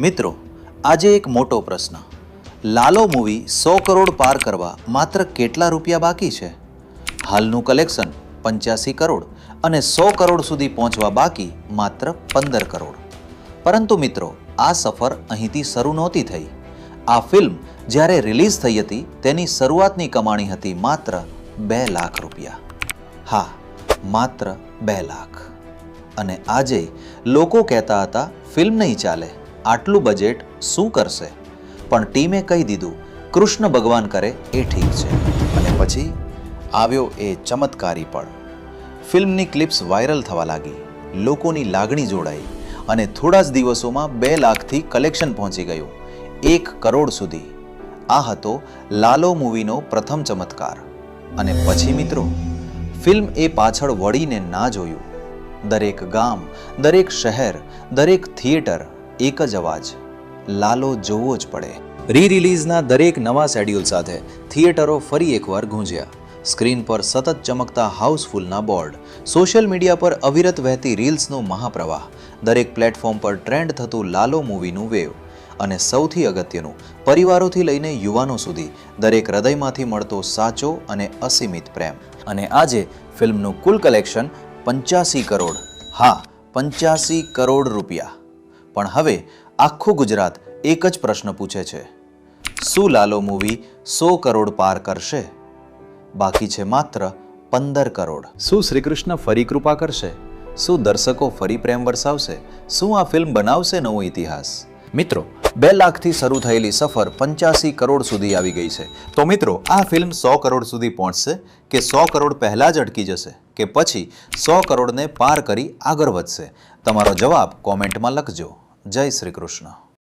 મિત્રો, આજે એક મોટો પ્રશ્ન. લાલો મૂવી સો કરોડ પાર કરવા માત્ર કેટલા રૂપિયા બાકી છે? હાલનું કલેક્શન પંચ્યાસી કરોડ અને સો કરોડ સુધી પહોંચવા બાકી માત્ર પંદર કરોડ. પરંતુ મિત્રો, આ સફર અહીંથી શરૂ નહોતી થઈ. આ ફિલ્મ જ્યારે રિલીઝ થઈ હતી, તેની શરૂઆતની કમાણી હતી માત્ર બે લાખ રૂપિયા. હા, માત્ર બે લાખ. અને આજે લોકો કહેતા હતા, ફિલ્મ નહીં ચાલે. આટલું બજેટ શું કરશે? પણ ટીમે કહી દીધું, કૃષ્ણ ભગવાન કરે એ ઠીક છે. અને પછી આવ્યો એ ચમત્કારી પળ. ફિલ્મની ક્લિપ્સ વાયરલ થવા લાગી. લોકોની લાગણી જોડાઈ અને થોડા જ દિવસોમાં બે લાખથી કલેક્શન પહોંચી ગયું. એક કરોડ સુધી. આ હતો લાલો મૂવીનો પ્રથમ ચમત્કાર. અને પછી મિત્રો, ફિલ્મ એ પાછળ વળીને ના જોયું. દરેક ગામ, દરેક શહેર, દરેક થિયેટર એક જ અવાજ. લાલો જોવો જ પડે. રી રિલીઝના દરેક નવા શેડ્યુલ સાથે થિયેટરો ફરી એકવાર ગુંજ્યા. સ્ક્રીન પર સતત ચમકતા હાઉસફુલના બોર્ડ સોશિયલ મીડિયા પર અવિરત વહેતી રીલ્સનો મહાપ્રવાહ. દરેક પ્લેટફોર્મ પર ટ્રેન્ડ થતું લાલો મૂવીનું વેવ અને સૌથી અગત્યનું, પરિવારોથી લઈને યુવાનો સુધી દરેક હૃદયમાંથી મળતો સાચો અને અસીમિત પ્રેમ. અને આજે ફિલ્મનું કુલ કલેક્શન પંચ્યાસી કરોડ. હા, પંચ્યાસી કરોડ રૂપિયા. પણ હવે આખું ગુજરાત એક જ પ્રશ્ન પૂછે છે. શું લાલો મૂવી સો કરોડ પાર કરશે? બાકી છે માત્ર પંદર કરોડ. શું શ્રીકૃષ્ણ ફરી કૃપા કરશે? શું દર્શકો ફરી પ્રેમ વરસાવશે? શું આ ફિલ્મ બનાવશે નવો ઇતિહાસ? મિત્રો, બે લાખથી શરૂ થયેલી સફર પંચ્યાસી કરોડ સુધી આવી ગઈ છે. તો મિત્રો, આ ફિલ્મ સો કરોડ સુધી પહોંચશે કે સો કરોડ પહેલાં જ અટકી જશે કે પછી સો કરોડને પાર કરી આગળ વધશે? તમારો જવાબ કોમેન્ટમાં લખજો. જય શ્રી કૃષ્ણ.